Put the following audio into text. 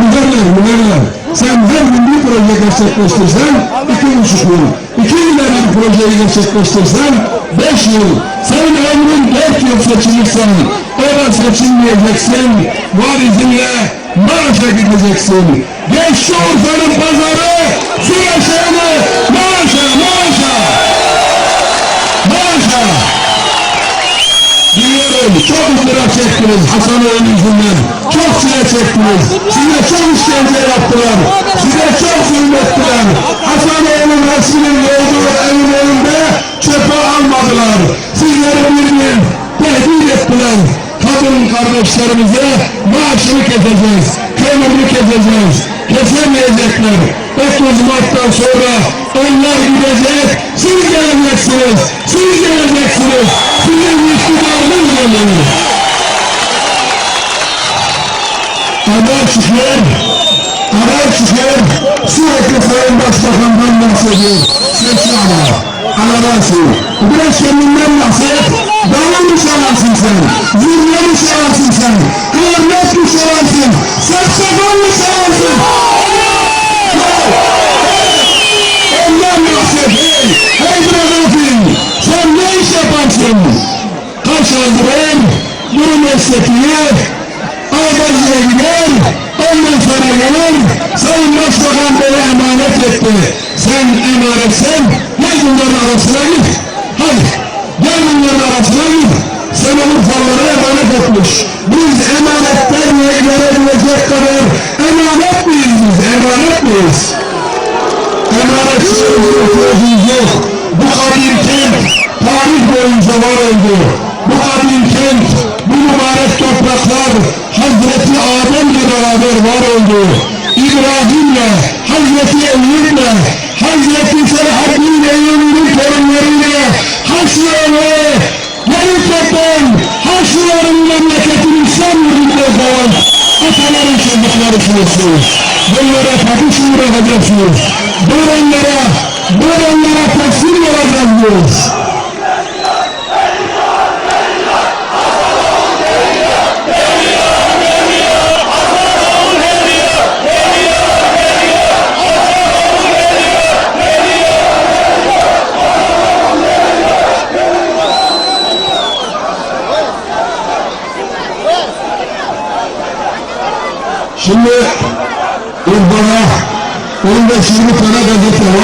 müderler, müderler. Sen her gün bir proje gerçekleştirsen iki buçuk yıl. İki yılda bir projeyi gerçekleştirsen beş yıl. Sen ömrün dört yıl seçilirsen orada seçilmeyeceksin. Var izinle Maraş'a gideceksin. Geç şu Urfa'nın pazarı, Süreşehir'e, Maraş'a, ızdırap çektiniz Hasan Oğlu yüzünden. Çok çile çektiniz. Size çok işkence yaptılar. Size çok zulmettiler. Hasan Oğlu'nun resminin olduğu evin önünde çöpe almadılar. Sizleri bir bir tehdit ettiler. Kadın kardeşlerimize maaşını keseceğiz. Kömürünü keseceğiz. Kesemeyecekler. 30 Mart'tan sonra onlar gidecek. Siz geleceksiniz. Siz geleceksiniz. Sizin iktidarınız geliyor. Haber çıkıyor. Haber çıkıyor. Sürekli Sayın Başbakan'dan bahsediyor. Sesli ama. Anadası. Biraz kendinden bahset. Davul mu çalarsın sen? Zurna mı çalarsın sen? Klarnet mi çalarsın? Saksafon mu çalarsın? Ondan bahset. Hey! Hey Bradafin! Sen ne iş yaparsın? Kaç aldıran? Bunu meslekliğe Ağabey'e gider, ondan sonra gelir, Sayın Başbakan bana emanet etti. Sen emanetsen, gel bunların arasına git. Hadi, gel bunların arasına git. Sen onu fallara emanet etmiş. Biz İbrahim'le, Hazreti Eyyub'le, Hazreti Selahaddin Eyyubi'nin torunlarıyla Haçlı'yla yeni toplam Haçlıların memleketin İslam yurdunda kalan ataların çocuklarısınız. Bunlara kapış mı bırakacaksınız? Böyle böyle teslim olacağız diyoruz. Şimdi Urfa'da 15-20 tane gazete var.